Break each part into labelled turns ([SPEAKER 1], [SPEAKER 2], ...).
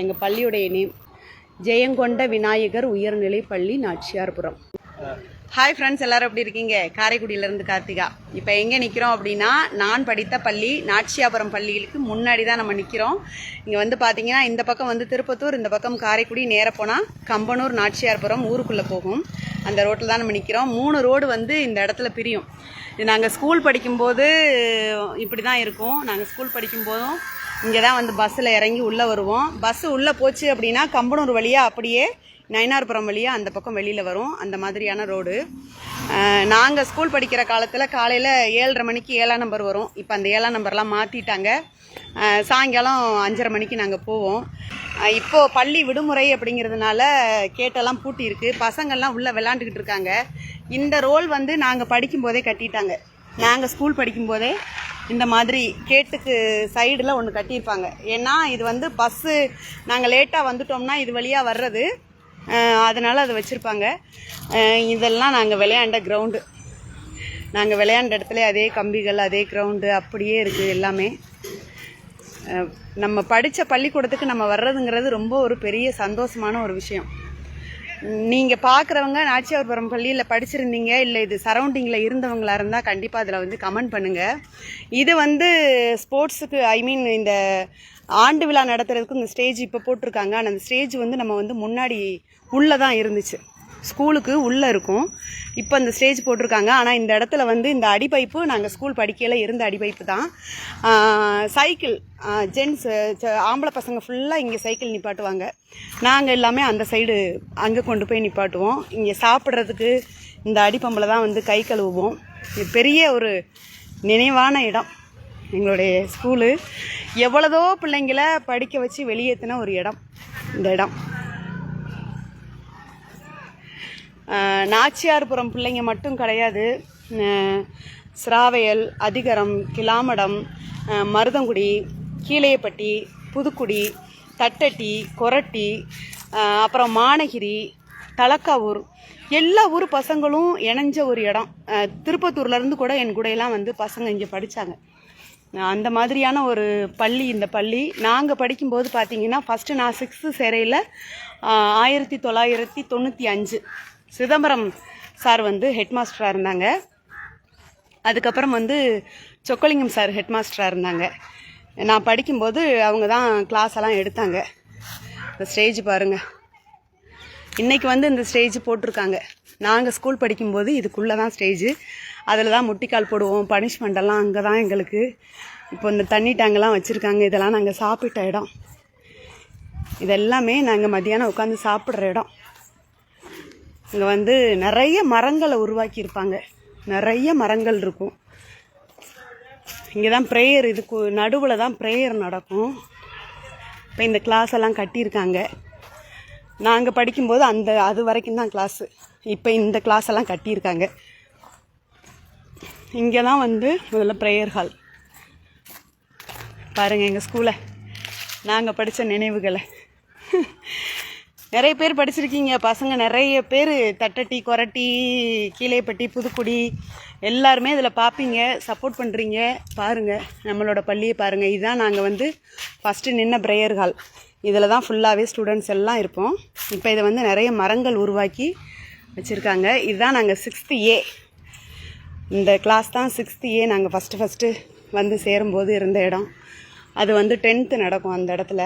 [SPEAKER 1] எங்கள் பள்ளியுடைய நேம் ஜெயங்கொண்ட விநாயகர் உயர்நிலை பள்ளி நாச்சியார்புரம். ஹாய் ஃப்ரெண்ட்ஸ் எல்லாரும் எப்படி இருக்கீங்க? காரைக்குடியிலேருந்து கார்த்திகா. இப்போ எங்கே நிற்கிறோம் அப்படின்னா நான் படித்த பள்ளி நாச்சியாபுரம் பள்ளிகளுக்கு முன்னாடி தான் நம்ம நிற்கிறோம் இங்கே வந்து பார்த்தீங்கன்னா இந்த பக்கம் வந்து திருப்பத்தூர் இந்த பக்கம் காரைக்குடி நேர போனால் கம்பனூர் நாச்சியார்புரம் ஊருக்குள்ளே போகும். அந்த ரோட்டில் தான் நம்ம நிற்கிறோம் மூணு ரோடு வந்து இந்த இடத்துல பிரியும். நாங்கள் ஸ்கூல் படிக்கும்போது இப்படி தான் இருக்கும். நாங்கள் ஸ்கூல் படிக்கும்போதும் இங்கே தான் வந்து பஸ்ஸில் இறங்கி உள்ளே வருவோம். பஸ்ஸு உள்ளே போச்சு அப்படின்னா கம்பனூர் வழியாக அப்படியே நயினார்புரம் வழியாக அந்த பக்கம் வெளியில் வரும். அந்த மாதிரியான ரோடு. நாங்கள் ஸ்கூல் படிக்கிற காலத்தில் காலையில் ஏழரை மணிக்கு ஏழாம் நம்பர் வரும். இப்போ அந்த ஏழாம் நம்பர்லாம் மாற்றிட்டாங்க சாயங்காலம் அஞ்சரை மணிக்கு நாங்கள் போவோம். இப்போது பள்ளி விடுமுறை அப்படிங்கிறதுனால கேட்டெல்லாம் பூட்டி இருக்கு. பசங்கள்லாம் உள்ளே விளாண்டுக்கிட்டு இருக்காங்க. இந்த ரோல் வந்து நாங்கள் படிக்கும்போதே கட்டிட்டாங்க. நாங்கள் ஸ்கூல் படிக்கும்போதே இந்த மாதிரி கேட்டுக்கு சைடில் ஒன்று கட்டியிருப்பாங்க. ஏன்னா இது வந்து பஸ்ஸு நாங்கள் லேட்டாக வந்துட்டோம்னா இது வழியாக வர்றது. அதனால் அதை வச்சுருப்பாங்க. இதெல்லாம் நாங்கள் விளையாண்ட கிரவுண்டு நாங்கள் விளையாண்ட இடத்துல அதே கம்பிகள் அதே கிரவுண்டு அப்படியே இருக்குது எல்லாமே. நம்ம படித்த பள்ளிக்கூடத்துக்கு நம்ம வர்றதுங்கிறது ரொம்ப ஒரு பெரிய சந்தோஷமான ஒரு விஷயம். நீங்கள் பார்க்குறவங்க நாச்சியார்புரம் பள்ளியில் படிச்சிருந்தீங்க இல்லை இது சரௌண்டிங்கில் இருந்தவங்களா இருந்தால் கண்டிப்பாக அதில் வந்து கமெண்ட் பண்ணுங்கள் இது வந்து ஸ்போர்ட்ஸுக்கு ஐ மீன் இந்த ஆண்டு விழா நடத்துறதுக்கு இந்த ஸ்டேஜ் இப்போ போட்டிருக்காங்க. ஆனால் அந்த ஸ்டேஜ் வந்து நம்ம வந்து முன்னாடி உள்ளே தான் இருந்துச்சு. ஸ்கூலுக்கு உள்ளே இருக்கும். இப்போ அந்த ஸ்டேஜ் போட்டிருக்காங்க. ஆனால் இந்த இடத்துல வந்து இந்த அடிபைப்பு நாங்கள் ஸ்கூல் படிக்கையில் இருந்த அடிபைப்பு தான். சைக்கிள் ஜென்ஸ் ஆம்பளை பசங்க ஃபுல்லாக இங்கே சைக்கிள் நிப்பாட்டுவாங்க. நாங்கள் எல்லாமே அந்த சைடு அங்கே கொண்டு போய் நிப்பாட்டுவோம். இங்கே சாப்பிட்றதுக்கு இந்த அடிப்பம்பில் தான் வந்து கை கழுவுவோம். பெரிய ஒரு நினைவான இடம். எங்களுடைய ஸ்கூலு. எவ்வளதோ பிள்ளைங்கள படிக்க வச்சு வெளியேற்றின ஒரு இடம். இந்த இடம். நாச்சியார்புரம் பிள்ளைங்க மட்டும் கிடையாது. சிராவையல் அதிகரம் கிளாமடம் மருதங்குடி கீழையப்பட்டி புதுக்குடி தட்டட்டி கொரட்டி அப்புறம் மானகிரி தலக்காவூர். எல்லா ஊர் பசங்களும் இணைஞ்ச ஒரு இடம். திருப்பத்தூர்லேருந்து கூட என் கூடையெல்லாம் வந்து பசங்க இங்கே படித்தாங்க அந்த மாதிரியான ஒரு பள்ளி இந்த பள்ளி. நாங்கள் படிக்கும்போது பார்த்தீங்கன்னா ஃபஸ்ட்டு நான் சிக்ஸ்த்து சேரையில் ஆயிரத்தி தொள்ளாயிரத்தி தொண்ணூற்றி அஞ்சு. சிதம்பரம் சார் வந்து ஹெட் மாஸ்டராக இருந்தாங்க. அதுக்கப்புறம் வந்து சொக்கலிங்கம் சார் ஹெட் மாஸ்டராக இருந்தாங்க. நான் படிக்கும்போது அவங்க தான் கிளாஸ் எல்லாம் எடுத்தாங்க. இந்த ஸ்டேஜ் பாருங்கள் இன்றைக்கி வந்து இந்த ஸ்டேஜ் போட்டிருக்காங்க. நாங்கள் ஸ்கூல் படிக்கும்போது இதுக்குள்ளே தான் ஸ்டேஜு அதில் தான் முட்டிக்கால் போடுவோம் பனிஷ்மெண்ட்டெல்லாம் அங்கே தான் எங்களுக்கு. இப்போ இந்த தண்ணி டேங்கெல்லாம் வச்சுருக்காங்க. இதெல்லாம் நாங்கள் சாப்பிட்ட இடம். இதெல்லாமே நாங்கள் மத்தியானம் உட்காந்து சாப்பிட்ற இடம். இங்கே வந்து நிறைய மரங்களை உருவாக்கியிருப்பாங்க. நிறைய மரங்கள் இருக்கும். இங்கே தான் ப்ரேயர் இதுக்கு நடுவில் தான் ப்ரேயர் நடக்கும். இப்போ இந்த கிளாஸ் எல்லாம் கட்டியிருக்காங்க. நாங்கள் படிக்கும்போது அந்த அது வரைக்கும் தான் கிளாஸு இப்போ இந்த கிளாஸ் எல்லாம் கட்டியிருக்காங்க. இங்கே தான் வந்து முதல்ல ப்ரேயர் ஹால் பாருங்கள் எங்கள் ஸ்கூலை நாங்கள் படித்த நினைவுகளை. நிறைய பேர் படிச்சிருக்கீங்க. பசங்க நிறைய பேர் தட்டட்டி கொரட்டி கீழேப்பட்டி புதுக்குடி எல்லாருமே இதில் பார்ப்பீங்க சப்போர்ட் பண்ணுறீங்க பாருங்கள் நம்மளோட பள்ளியை பாருங்கள் இதுதான் நாங்கள் வந்து ஃபஸ்ட்டு நின்ன ப்ரேயர் ஹால் இதில் தான் ஃபுல்லாகவே ஸ்டூடெண்ட்ஸ் எல்லாம் இருப்போம். இப்போ இதை வந்து நிறைய மரங்கள் உருவாக்கி வச்சுருக்காங்க. இதுதான் நாங்கள் சிக்ஸ்த்து ஏ இந்த கிளாஸ் தான் சிக்ஸ்த்து ஏ நாங்கள் ஃபஸ்ட்டு ஃபஸ்ட்டு வந்து சேரும்போது இருந்த இடம். அது வந்து டென்த்து நடக்கும் அந்த இடத்துல.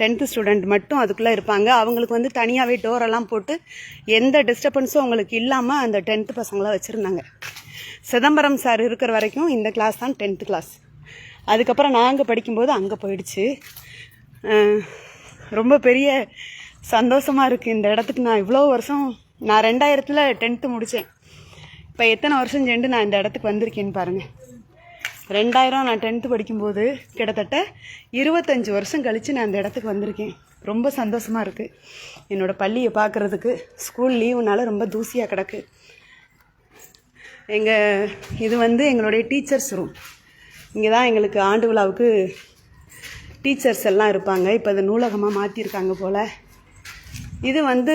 [SPEAKER 1] டென்த்து ஸ்டூடெண்ட் மட்டும் அதுக்குள்ளே இருப்பாங்க. அவங்களுக்கு வந்து தனியாகவே டோரெல்லாம் போட்டு எந்த டிஸ்டர்பன்ஸும் அவங்களுக்கு இல்லாமல் அந்த டென்த்து பசங்களாக வச்சுருந்தாங்க. சிதம்பரம் சார் இருக்கிற வரைக்கும் இந்த கிளாஸ் தான் டென்த்து கிளாஸ் அதுக்கப்புறம் நாங்கள் படிக்கும்போது அங்கே போயிடுச்சு. ரொம்ப பெரிய சந்தோஷமாக இருக்குது இந்த இடத்துக்கு நான் இவ்வளோ வருஷம் நான் ரெண்டாயிரத்தில் டென்த்து முடித்தேன் இப்போ எத்தனை வருஷம் சென்று நான் இந்த இடத்துக்கு வந்திருக்கேன்னு பாருங்கள் ரெண்டாயிரம் நான் டென்த்து படிக்கும்போது கிட்டத்தட்ட இருபத்தஞ்சி வருஷம் கழித்து நான் அந்த இடத்துக்கு வந்திருக்கேன். ரொம்ப சந்தோஷமாக இருக்குது என்னோடய பள்ளியை பார்க்குறதுக்கு ஸ்கூல் லீவுனால ரொம்ப தூசியாக கிடக்கு. எங்கள் இது வந்து எங்களுடைய டீச்சர்ஸ் ரூம் இங்கே தான் எங்களுக்கு ஆண்டு விழாவுக்கு டீச்சர்ஸ் எல்லாம் இருப்பாங்க. இப்போ அதை நூலகமாக மாற்றிருக்காங்க போல். இது வந்து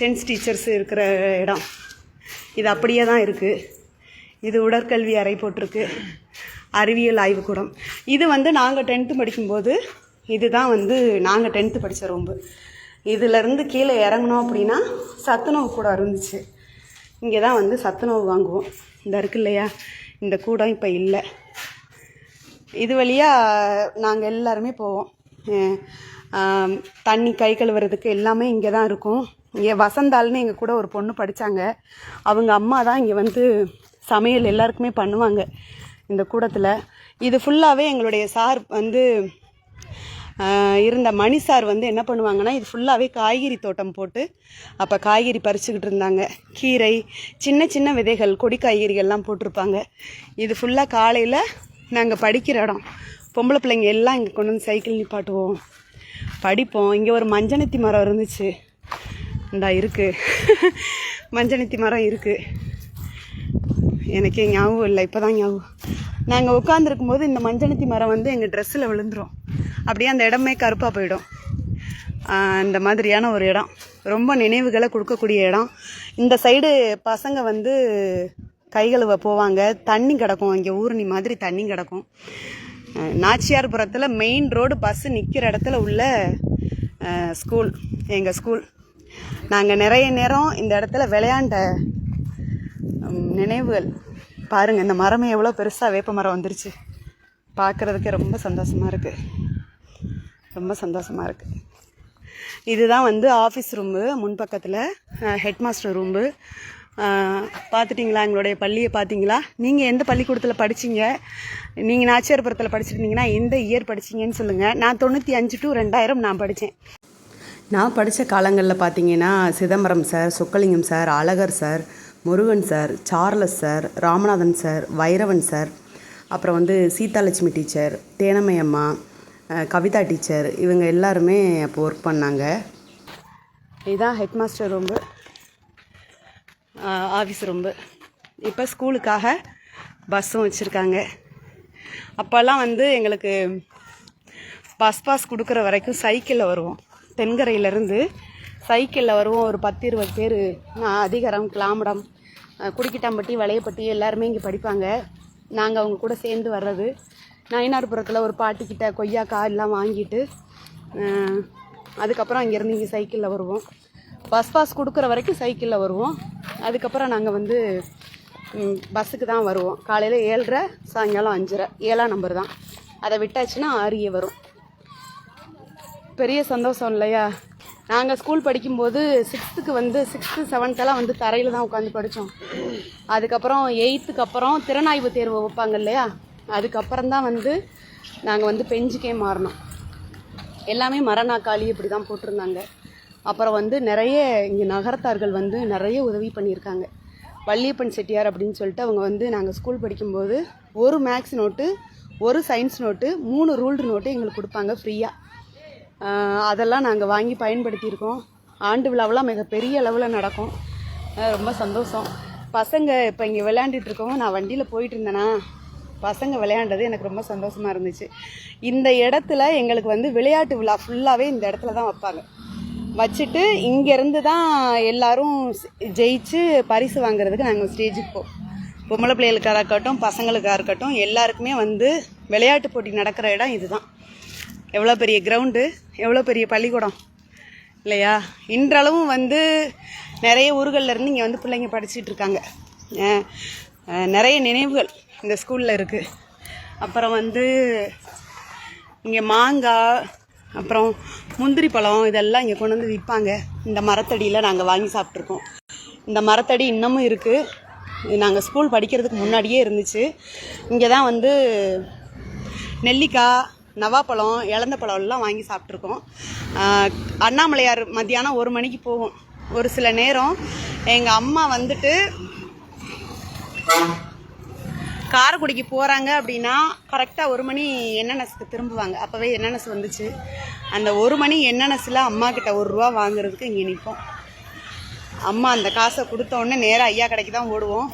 [SPEAKER 1] சென்ஸ் டீச்சர்ஸ் இருக்கிற இடம். இது அப்படியே தான் இருக்குது இது உடற்கல்வி அறை போட்டிருக்கு. அறிவியல் ஆய்வுக்கூடம் இது வந்து நாங்கள் டென்த்து படிக்கும்போது இதுதான் வந்து நாங்கள் டென்த்து படித்த ரொம்ப. இதுலேருந்து கீழே இறங்கினோம் அப்படின்னா சத்துணவு கூட இருந்துச்சு. இங்கே தான் வந்து சத்துணவு வாங்குவோம். இந்த இருக்கு இல்லையா? இந்த கூடம் இப்போ இல்லை. இது வழியாக நாங்கள் எல்லாருமே போவோம். தண்ணி கை கழுவுறதுக்கு எல்லாமே இங்கே தான் இருக்கும். இங்கே வசந்தாள்னு எங்கள் கூட ஒரு பொண்ணு படித்தாங்க அவங்க அம்மா தான் இங்கே வந்து சமையல் எல்லாருக்குமே பண்ணுவாங்க இந்த கூடத்தில். இது ஃபுல்லாகவே எங்களுடைய சார் வந்து இருந்த மணி சார் வந்து என்ன பண்ணுவாங்கன்னா இது ஃபுல்லாகவே காய்கறி தோட்டம் போட்டு அப்போ காய்கறி பறிச்சுக்கிட்டு இருந்தாங்க. கீரை சின்ன சின்ன விதைகள் கொடி காய்கறிகள்லாம் போட்டிருப்பாங்க. இது ஃபுல்லாக காலையில் நாங்கள் படிக்கிற இடம். பொம்பளை பிள்ளைங்க எல்லாம் இங்கே கொண்டு வந்து சைக்கிள் நிப்பாட்டுவோம். படிப்போம். இங்கே ஒரு மஞ்சனத்தி மரம் இருந்துச்சு. இந்தா இருக்குது மஞ்சனத்தி மரம் இருக்குது எனக்கே ஞாபகம் இல்லை இப்போ தான் ஞாபகம். நாங்கள் உட்காந்துருக்கும் போது இந்த மஞ்சனத்தி மரம் வந்து எங்கள் ட்ரெஸ்ஸில் விழுந்துரும். அப்படியே அந்த இடமே கருப்பாக போயிடும். இந்த மாதிரியான ஒரு இடம். ரொம்ப நினைவுகளை கொடுக்கக்கூடிய இடம். இந்த சைடு பசங்க வந்து கைகழுவ போவாங்க. தண்ணி கிடக்கும். இங்கே ஊரணி மாதிரி தண்ணி கிடக்கும். நாச்சியார்புரத்தில் மெயின் ரோடு பஸ்ஸு நிற்கிற இடத்துல உள்ள ஸ்கூல் எங்கள் ஸ்கூல் நாங்கள் நிறைய நேரம் இந்த இடத்துல விளையாண்ட நினைவுகள். பாருங்கள் இந்த மரமே எவ்வளோ பெருசாக வேப்ப மரம் வந்துருச்சு. பார்க்குறதுக்கே ரொம்ப சந்தோஷமாக இருக்குது ரொம்ப சந்தோஷமாக இருக்குது இதுதான் வந்து ஆஃபீஸ் ரூமு முன்பக்கத்தில் ஹெட் மாஸ்டர் ரூம்பு பார்த்துட்டிங்களா எங்களுடைய பள்ளியை பார்த்தீங்களா? நீங்கள் எந்த பள்ளிக்கூடத்தில் படிச்சிங்க? நீங்கள் நாச்சியார்புரத்தில் படிச்சிருந்தீங்கன்னா எந்த இயர் படிச்சீங்கன்னு சொல்லுங்கள் நான் தொண்ணூற்றி அஞ்சு டு ரெண்டாயிரம் நான் படித்தேன் நான் படித்த காலங்களில் பார்த்தீங்கன்னா Chidambaram sir Chockalingam sir Alagar sir Murugan sir Charles sir Ramanathan sir Vairavan sir அப்புறம் வந்து சீதாலட்சுமி டீச்சர் தேனமை அம்மா கவிதா டீச்சர் இவங்க எல்லாருமே அப்போ ஒர்க் பண்ணாங்க. இதுதான் head master room office room. இப்போ ஸ்கூலுக்காக பஸ்ஸும் வச்சுருக்காங்க. அப்போல்லாம் வந்து எங்களுக்கு பஸ் பாஸ் கொடுக்குற வரைக்கும் சைக்கிளில் வருவோம். தென்கரையிலேருந்து சைக்கிளில் வருவோம். ஒரு பத்து இருபது பேர். அதிகரம் கிளாமடம் குடிக்கிட்டாம்பட்டி வளையப்பட்டி எல்லாருமே இங்கே படிப்பாங்க. நாங்கள் அவங்க கூட சேர்ந்து வர்றது. நயினார்புரத்தில் ஒரு பாட்டிக்கிட்ட கொய்யாக்காய் எல்லாம் வாங்கிட்டு அதுக்கப்புறம் அங்கேருந்து இங்கே சைக்கிளில் வருவோம். பஸ் பாஸ் கொடுக்குற வரைக்கும் சைக்கிளில் வருவோம். அதுக்கப்புறம் நாங்கள் வந்து பஸ்ஸுக்கு தான் வருவோம். காலையில் ஏழரை சாயங்காலம் அஞ்சரை. ஏழாம் நம்பர் தான். அதை விட்டாச்சுன்னா ஆறியே வரும். பெரிய சந்தோஷம் இல்லையா? நாங்கள் ஸ்கூல் படிக்கும்போது சிக்ஸ்த்துக்கு வந்து சிக்ஸ்த்து செவன்த்தெல்லாம் வந்து தரையில் தான் உட்காந்து படித்தோம் அதுக்கப்புறம் எயித்துக்கு அப்புறம் திறனாய்வு தேர்வு வைப்பாங்க இல்லையா? அதுக்கப்புறம் தான் வந்து நாங்கள் வந்து பெஞ்சுக்கே மாறினோம் எல்லாமே மரணாக்காளி இப்படி தான் போட்டிருந்தாங்க. அப்புறம் வந்து நிறைய இங்கே நகரத்தார்கள் வந்து நிறைய உதவி பண்ணியிருக்காங்க. வள்ளியப்பன் செட்டியார் அப்படின்னு சொல்லிட்டு அவங்க வந்து நாங்கள் ஸ்கூல் படிக்கும்போது ஒரு மேக்ஸ் நோட்டு ஒரு சயின்ஸ் நோட்டு மூணு ரூல்டு நோட்டு எங்களுக்கு கொடுப்பாங்க ஃப்ரீயாக அதெல்லாம் நாங்கள் வாங்கி பயன்படுத்தியிருக்கோம். ஆண்டு விழாவெல்லாம் மிகப்பெரிய அளவில் நடக்கும். ரொம்ப சந்தோஷம். பசங்க இப்போ இங்கே விளையாண்டுட்டு இருக்கோம் நான் வண்டியில் போயிட்டு இருந்தேனா பசங்க விளையாண்டது எனக்கு ரொம்ப சந்தோஷமாக இருந்துச்சு. இந்த இடத்துல எங்களுக்கு வந்து விளையாட்டு விழா ஃபுல்லாகவே இந்த இடத்துல தான் வைப்பாங்க. வச்சுட்டு இங்கேருந்து தான் எல்லாரும் ஜெயிச்சு பரிசு வாங்குறதுக்கு நாங்கள் ஸ்டேஜுக்கு போவோம் பொம்பளை பிள்ளைகளுக்காக இருக்கட்டும் பசங்களுக்காக இருக்கட்டும் எல்லாருக்குமே வந்து விளையாட்டு போட்டி நடக்கிற இடம் இதுதான். எவ்வளோ பெரிய கிரவுண்டு எவ்வளோ பெரிய பள்ளிக்கூடம் இல்லையா? இன்றளவும் வந்து நிறைய ஊர்கள்லேருந்து இங்கே வந்து பிள்ளைங்க படிச்சுட்டு இருக்காங்க. நிறைய நினைவுகள் இந்த ஸ்கூலில் இருக்குது அப்புறம் வந்து இங்கே மாங்காய் அப்புறம் முந்திரி பழம் இதெல்லாம் இங்கே கொண்டு வந்து விற்பாங்க இந்த மரத்தடியில் நாங்கள் வாங்கி சாப்பிட்ருக்கோம் இந்த மரத்தடி இன்னமும் இருக்குது நாங்கள் ஸ்கூல் படிக்கிறதுக்கு முன்னாடியே இருந்துச்சு. இங்கே தான் வந்து நெல்லிக்காய் நவாப்பழம் இழந்த பழம் எல்லாம் வாங்கி சாப்பிட்ருக்கோம் அண்ணாமலையார் மத்தியானம் ஒரு மணிக்கு போகும். ஒரு சில நேரம் எங்கள் அம்மா வந்துட்டு காரைக்குடிக்கு போகிறாங்க அப்படின்னா கரெக்டாக ஒரு மணி என்என்எஸ்க்கு திரும்புவாங்க. அப்போவே என்என்எஸ் வந்துச்சு. அந்த ஒரு மணி என்என்எஸில் அம்மா கிட்ட ஒரு ரூபா வாங்குறதுக்கு இங்கே நிற்போம் அம்மா அந்த காசை கொடுத்த உடனே நேராக ஐயா கடைக்கு தான் ஓடுவோம்.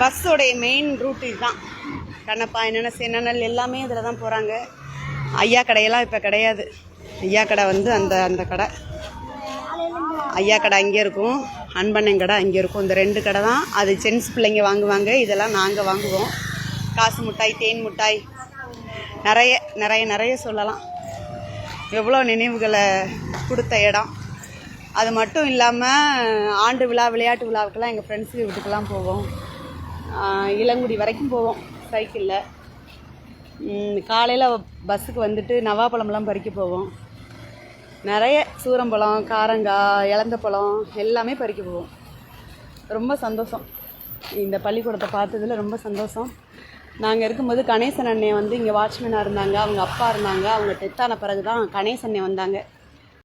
[SPEAKER 1] பஸ்ஸோடைய மெயின் ரூட் இதுதான். கண்ணப்பா என்னென்ன சேனல் எல்லாமே இதில் தான் போகிறாங்க ஐயா கடையெல்லாம் இப்போ கிடையாது. ஐயா கடை வந்து அந்த அந்த கடை. ஐயா கடை அங்கே இருக்கும். அன்பண்ணன் கடை அங்கே இருக்கும். இந்த ரெண்டு கடை தான். அது ஜென்ஸ் பிள்ளைங்க வாங்குவாங்க. இதெல்லாம் நாங்கள் வாங்குவோம். காசு மிட்டாய் தேன் மிட்டாய். நிறைய நிறைய நிறைய சொல்லலாம். எவ்வளோ நினைவுகளை கொடுத்த இடம். அது மட்டும் இல்லாமல் ஆண்டு விழா விளையாட்டு விழாவுக்கெல்லாம் எங்கள் ஃப்ரெண்ட்ஸுக்கு வீட்டுக்கெல்லாம் போவோம். இளங்குடி வரைக்கும் போவோம் சைக்கிளில் காலையில் பஸ்ஸுக்கு வந்துட்டு நவாப்பழம்லாம் பறிக்க போவோம். நிறைய சூரம்பழம் காரங்காய் இலந்தப்பழம் எல்லாமே பறிக்க போவோம். ரொம்ப சந்தோஷம். இந்த பள்ளிக்கூடத்தை பார்த்ததில் ரொம்ப சந்தோஷம். நாங்கள் இருக்கும்போது கணேசன் அண்ணன் வந்து இங்கே வாட்ச்மேனாக இருந்தாங்க அவங்க அப்பா இருந்தாங்க அவங்க டெத்தான பிறகு தான் கணேசன் அண்ணன் வந்தாங்க.